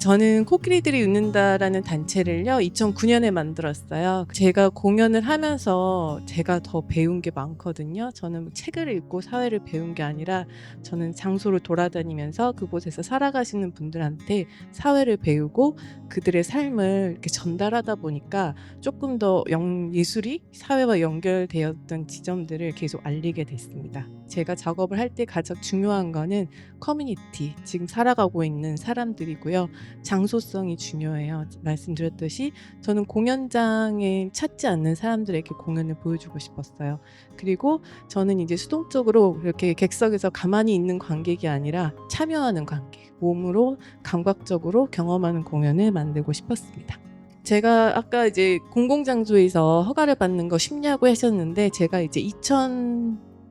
저는 코끼리들이 웃는다라는 단체를요 2009년에 만들었어요. 제가 공연을 하면서 제가 더 배운 게 많거든요. 저는 뭐 책을 읽고 사회를 배운 게 아니라 저는 장소를 돌아다니면서 그곳에서 살아가시는 분들한테 사회를 배우고 그들의 삶을 이렇게 전달하다 보니까 조금 더 영, 예술이 사회와 연결되었던 지점들을 계속 알리게 됐습니다. 제가 작업을 할 때 가장 중요한 거는 커뮤니티, 지금 살아가고 있는 사람들이고요. 장소성이 중요해요. 말씀드렸듯이 저는 공연장에 찾지 않는 사람들에게 공연을 보여주고 싶었어요. 그리고 저는 이제 수동적으로 이렇게 객석에서 가만히 있는 관객이 아니라 참여하는 관객, 몸으로 감각적으로 경험하는 공연을 만들고 싶었습니다. 제가 아까 이제 공공장소에서 허가를 받는 거 쉽냐고 하셨는데 제가 이제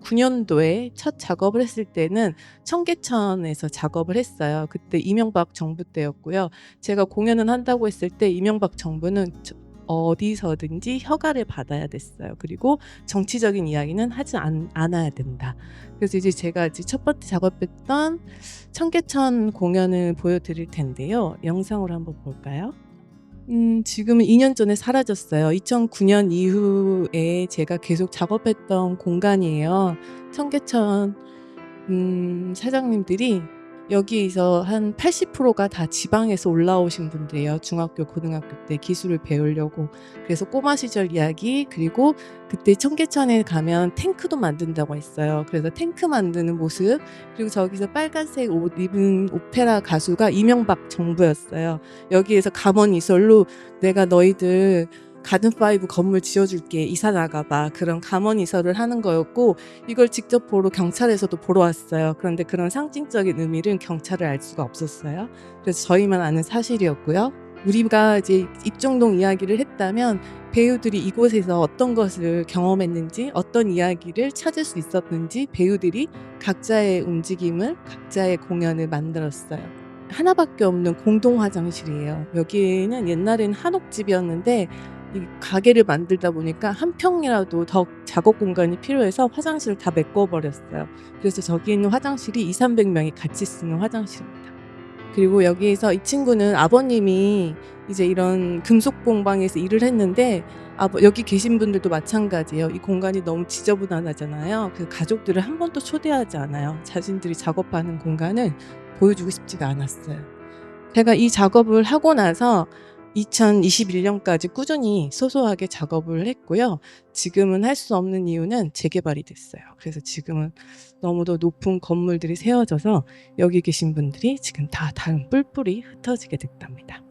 2009년도에 첫 작업을 했을 때는 청계천에서 작업을 했어요. 그때 이명박 정부 때였고요. 제가 공연을 한다고 했을 때 이명박 정부는 저- 어디서든지 허가를 받아야 됐어요. 그리고 정치적인 이야기는 하지 않, 않아야 된다. 그래서 이제 제가 이제 첫 번째 작업했던 청계천 공연을 보여드릴 텐데요. 영상으로 한번 볼까요? 음, 지금은 2년 전에 사라졌어요. 2009년 이후에 제가 계속 작업했던 공간이에요. 청계천 음, 사장님들이 여기에서 한 80%가 다 지방에서 올라오신 분들이에요. 중학교, 고등학교 때 기술을 배우려고. 그래서 꼬마 시절 이야기, 그리고 그때 청계천에 가면 탱크도 만든다고 했어요. 그래서 탱크 만드는 모습, 그리고 저기서 빨간색 옷 입은 오페라 가수가 이명박 정부였어요. 여기에서 감원 이설로 내가 너희들 가든 파이브 건물 지어줄게 이사 나가봐 그런 감원 이설을 하는 거였고 이걸 직접 보러 경찰에서도 보러 왔어요. 그런데 그런 상징적인 의미는 경찰을 알 수가 없었어요. 그래서 저희만 아는 사실이었고요. 우리가 이제 입정동 이야기를 했다면 배우들이 이곳에서 어떤 것을 경험했는지 어떤 이야기를 찾을 수 있었는지 배우들이 각자의 움직임을 각자의 공연을 만들었어요. 하나밖에 없는 공동 화장실이에요. 여기는 옛날에는 한옥집이었는데 이 가게를 만들다 보니까 한 평이라도 더 작업 공간이 필요해서 화장실을 다 메꿔버렸어요. 그래서 저기 있는 화장실이 2, 300명이 같이 쓰는 화장실입니다. 그리고 여기에서 이 친구는 아버님이 이제 이런 금속 공방에서 일을 했는데 아버, 여기 계신 분들도 마찬가지예요. 이 공간이 너무 지저분하잖아요. 그 가족들을 한 번도 초대하지 않아요. 자신들이 작업하는 공간을 보여주고 싶지가 않았어요. 제가 이 작업을 하고 나서 2021년까지 꾸준히 소소하게 작업을 했고요. 지금은 할 수 없는 이유는 재개발이 됐어요. 그래서 지금은 너무도 높은 건물들이 세워져서 여기 계신 분들이 지금 다 다른 뿔뿔이 흩어지게 됐답니다.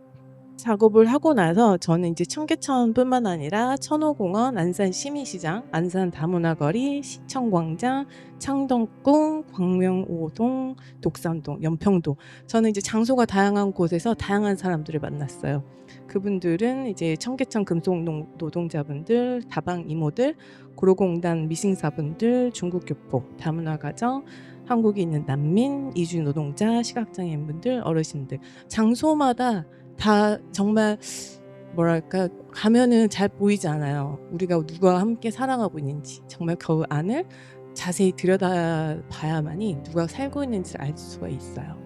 작업을 하고 나서 저는 이제 청계천뿐만 아니라 천호공원, 안산 시민시장, 안산 다문화거리, 시청광장, 창덕궁, 광명오동, 독산동, 연평도 저는 이제 장소가 다양한 곳에서 다양한 사람들을 만났어요. 그분들은 이제 청계천 금속 노- 노동자분들, 다방 이모들, 고로공단 미싱사분들, 중국교포, 다문화가정, 한국에 있는 난민, 이주 노동자, 시각장애인분들, 어르신들 장소마다 다 정말 뭐랄까 가면은 잘 보이지 않아요. 우리가 누가 함께 살아가고 있는지 정말 그 안을 자세히 들여다 봐야만이 누가 살고 있는지를 알 수가 있어요.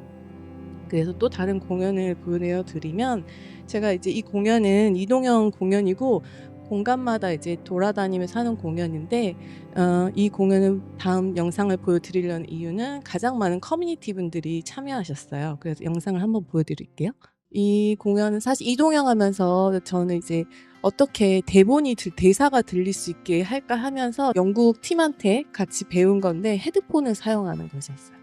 그래서 또 다른 공연을 보여드리면 제가 이제 이 공연은 이동형 공연이고 공간마다 이제 돌아다니면서 하는 공연인데 어, 이 공연은 다음 영상을 보여드리려는 이유는 가장 많은 커뮤니티 분들이 참여하셨어요. 그래서 영상을 한번 보여드릴게요. 이 공연은 사실 이동형 하면서 저는 이제 어떻게 대본이 들- 대사가 들릴 수 있게 할까 하면서 영국 팀한테 같이 배운 건데 헤드폰을 사용하는 것이었어요.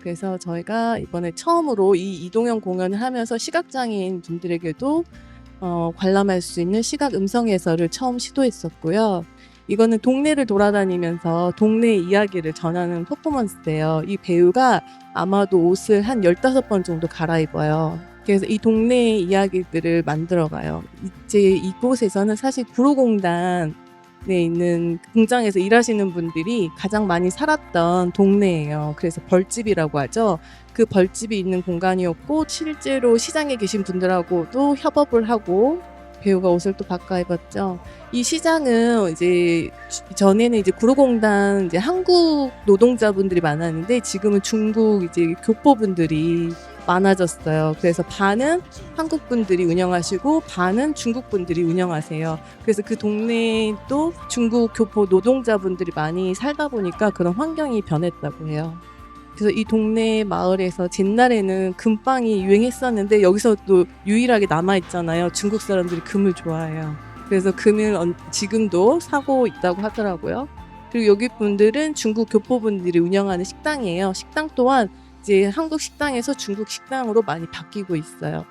그래서 저희가 이번에 처음으로 이 이동형 공연을 하면서 시각장애인 분들에게도 어, 관람할 수 있는 시각 음성 해설을 처음 시도했었고요. 이거는 동네를 돌아다니면서 동네 이야기를 전하는 퍼포먼스예요. 이 배우가 아마도 옷을 한 15번 정도 갈아입어요. 그래서 이 동네의 이야기들을 만들어가요. 이제 이곳에서는 사실 구로공단에 있는 공장에서 일하시는 분들이 가장 많이 살았던 동네예요. 그래서 벌집이라고 하죠. 그 벌집이 있는 공간이었고 실제로 시장에 계신 분들하고도 협업을 하고 배우가 옷을 또 바꿔 입었죠. 이 시장은 이제 전에는 이제 구로공단 이제 한국 노동자분들이 많았는데 지금은 중국 이제 교포분들이 많아졌어요. 그래서 반은 한국 분들이 운영하시고 반은 중국 분들이 운영하세요. 그래서 그 동네도 중국 교포 노동자분들이 많이 살다 보니까 그런 환경이 변했다고 해요. 그래서 이 동네 마을에서 옛날에는 금빵이 유행했었는데 여기서도 유일하게 남아 있잖아요. 중국 사람들이 금을 좋아해요. 그래서 금을 언- 지금도 사고 있다고 하더라고요. 그리고 여기 분들은 중국 교포분들이 운영하는 식당이에요. 식당 또한 이제 한국 식당에서 중국 식당으로 많이 바뀌고 있어요.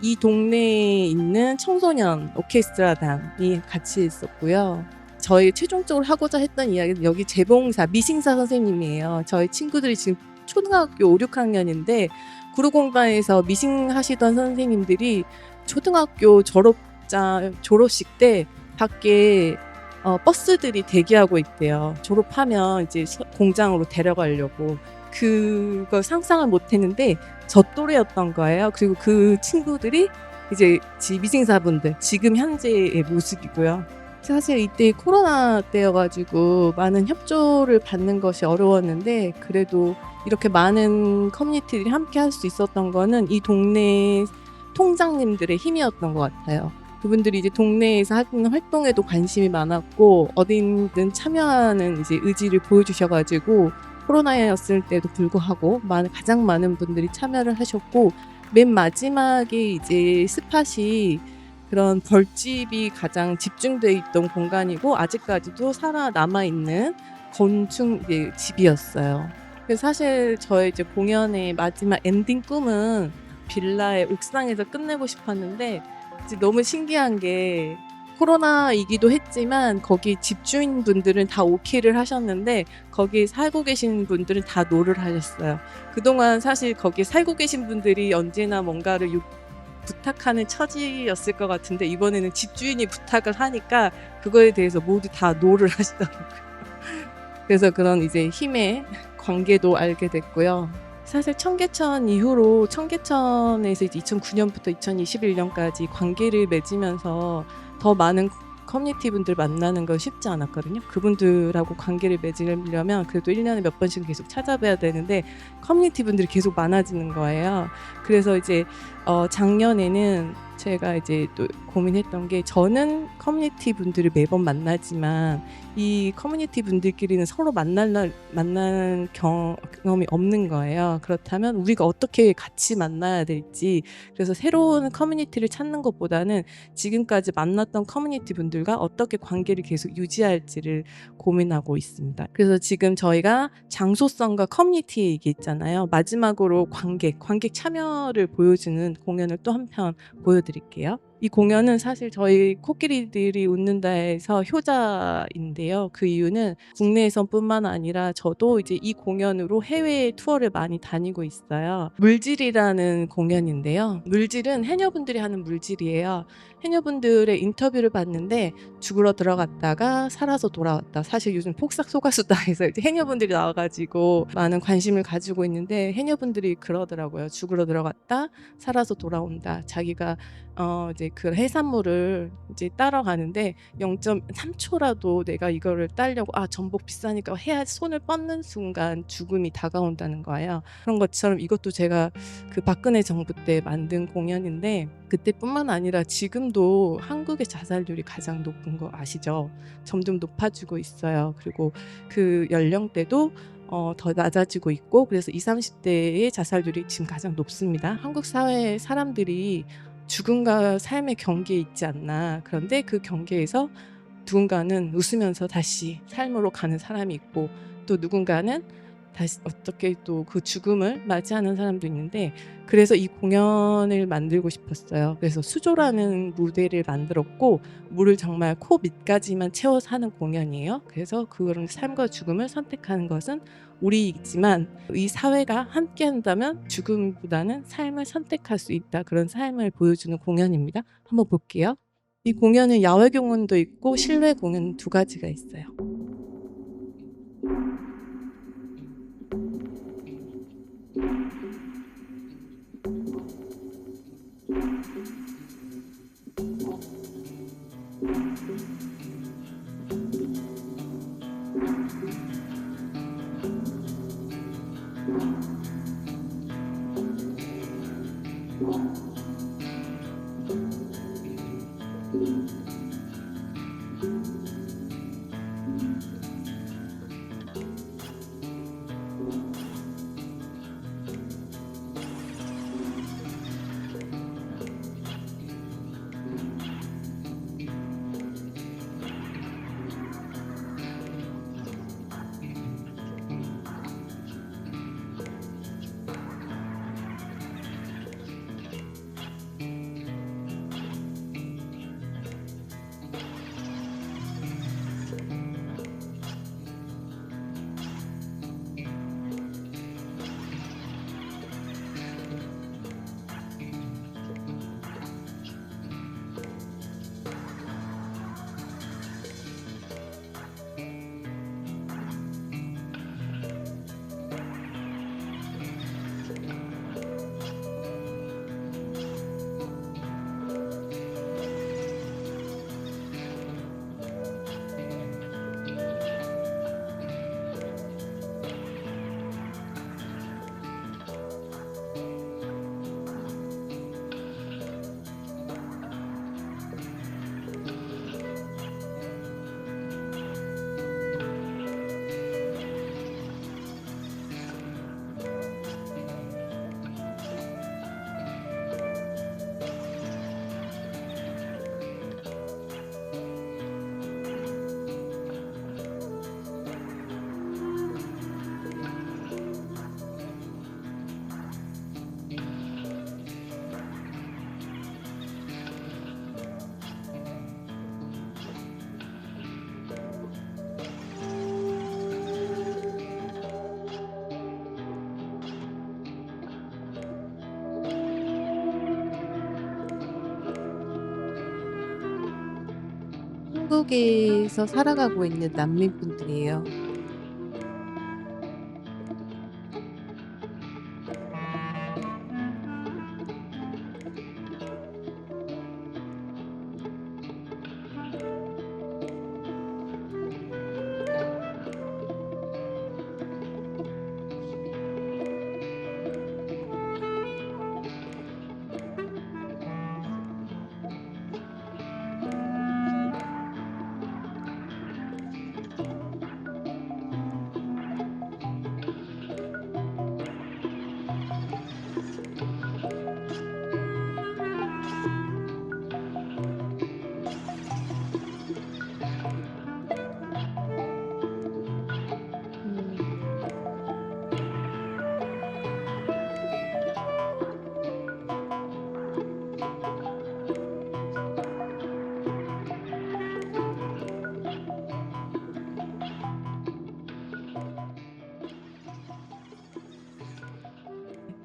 이 동네에 있는 청소년 오케스트라단이 같이 있었고요. 저희 최종적으로 하고자 했던 이야기는 여기 재봉사 미싱사 선생님이에요. 저희 친구들이 지금 초등학교 5, 6학년인데 구로공단에서 미싱 하시던 선생님들이 초등학교 졸업자 졸업식 때 밖에 어, 버스들이 대기하고 있대요. 졸업하면 이제 서- 공장으로 데려가려고 그걸 상상을 못했는데 저 또래였던 거예요. 그리고 그 친구들이 이제 지- 미싱사분들 지금 현재의 모습이고요. 사실 이때 코로나 때여가지고 많은 협조를 받는 것이 어려웠는데 그래도 이렇게 많은 커뮤니티들이 함께 할 수 있었던 거는 이 동네 통장님들의 힘이었던 것 같아요. 그분들이 이제 동네에서 하는 활동에도 관심이 많았고 어디든 참여하는 이제 의지를 보여주셔가지고 코로나였을 때도 불구하고 많은 가장 많은 분들이 참여를 하셨고 맨 마지막에 이제 스팟이 그런 벌집이 가장 집중돼 있던 공간이고 아직까지도 살아 남아 있는 건축 집이었어요. 그래서 사실 저의 이제 공연의 마지막 엔딩 꿈은 빌라의 옥상에서 끝내고 싶었는데 너무 신기한 게 코로나이기도 했지만 거기 집주인분들은 다 오케이를 하셨는데 거기 살고 계신 분들은 다 노를 하셨어요. 그동안 사실 거기 살고 계신 분들이 언제나 뭔가를 요- 부탁하는 처지였을 것 같은데 이번에는 집주인이 부탁을 하니까 그거에 대해서 모두 다 노를 하시더라고요. 그래서 그런 이제 힘의 관계도 알게 됐고요. 사실 청계천 이후로 청계천에서 이제 2009년부터 2021년까지 관계를 맺으면서 더 많은 커뮤니티 분들 만나는 건 쉽지 않았거든요. 그분들하고 관계를 맺으려면 그래도 1년에 몇 번씩 계속 찾아뵈야 되는데 커뮤니티 분들이 계속 많아지는 거예요. 그래서 이제 어 작년에는 제가 이제 또 고민했던 게 저는 커뮤니티 분들을 매번 만나지만 이 커뮤니티 분들끼리는 서로 만날 날 만난 경, 경험이 없는 거예요. 그렇다면 우리가 어떻게 같이 만나야 될지 그래서 새로운 커뮤니티를 찾는 것보다는 지금까지 만났던 커뮤니티 분들과 어떻게 관계를 계속 유지할지를 고민하고 있습니다. 그래서 지금 저희가 장소성과 커뮤니티 얘기 있잖아요. 마지막으로 관객, 관객 참여를 보여주는 공연을 또 한 편 보여드릴게요. 이 공연은 사실 저희 코끼리들이 웃는다에서 효자인데요. 그 이유는 국내에서뿐만 아니라 저도 이제 이 공연으로 해외 투어를 많이 다니고 있어요. 물질이라는 공연인데요. 물질은 해녀분들이 하는 물질이에요. 해녀분들의 인터뷰를 봤는데 죽으러 들어갔다가 살아서 돌아왔다. 사실 요즘 폭삭 속았수다 해서 이제 해녀분들이 나와가지고 많은 관심을 가지고 있는데 해녀분들이 그러더라고요. 죽으러 들어갔다 살아서 돌아온다. 자기가 어 이제 그 해산물을 이제 따러 가는데 0.3초라도 내가 이거를 따려고 아 전복 비싸니까 해야 손을 뻗는 순간 죽음이 다가온다는 거예요. 그런 것처럼 이것도 제가 그 박근혜 정부 때 만든 공연인데 그때뿐만 아니라 지금도 한국의 자살률이 가장 높은 거 아시죠? 점점 높아지고 있어요. 그리고 그 연령대도 어, 더 낮아지고 있고 그래서 20, 30대의 자살률이 지금 가장 높습니다. 한국 사회의 사람들이 죽음과 삶의 경계에 있지 않나. 그런데 그 경계에서 누군가는 웃으면서 다시 삶으로 가는 사람이 있고 또 누군가는 다시 어떻게 또 그 죽음을 맞이하는 사람도 있는데 그래서 이 공연을 만들고 싶었어요. 그래서 수조라는 무대를 만들었고 물을 정말 코 밑까지만 채워서 하는 공연이에요. 그래서 그런 삶과 죽음을 선택하는 것은 우리이지만 이 사회가 함께 한다면 죽음보다는 삶을 선택할 수 있다. 그런 삶을 보여주는 공연입니다. 한번 볼게요. 이 공연은 야외 공연도 있고 실내 공연 두 가지가 있어요. 한국에서 살아가고 있는 난민분들이에요.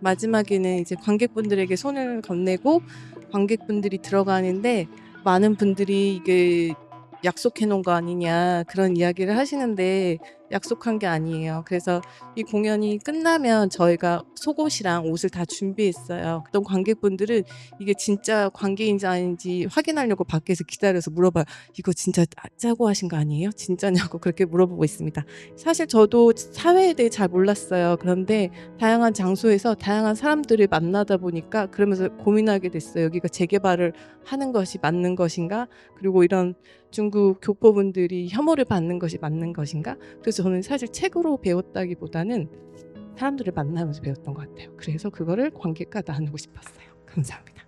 마지막에는 이제 관객분들에게 손을 건네고 관객분들이 들어가는데 많은 분들이 이게 약속해 놓은 거 아니냐 그런 이야기를 하시는데 약속한 게 아니에요. 그래서 이 공연이 끝나면 저희가 속옷이랑 옷을 다 준비했어요. 어떤 관객분들은 이게 진짜 관계인지 아닌지 확인하려고 밖에서 기다려서 물어봐요. 이거 진짜 짜고 하신 거 아니에요? 진짜냐고 그렇게 물어보고 있습니다. 사실 저도 사회에 대해 잘 몰랐어요. 그런데 다양한 장소에서 다양한 사람들을 만나다 보니까 그러면서 고민하게 됐어요. 여기가 재개발을 하는 것이 맞는 것인가? 그리고 이런 중국 교포분들이 혐오를 받는 것이 맞는 것인가? 그래서 저는 사실 책으로 배웠다기보다는 사람들을 만나면서 배웠던 것 같아요. 그래서 그거를 관객과 나누고 싶었어요. 감사합니다.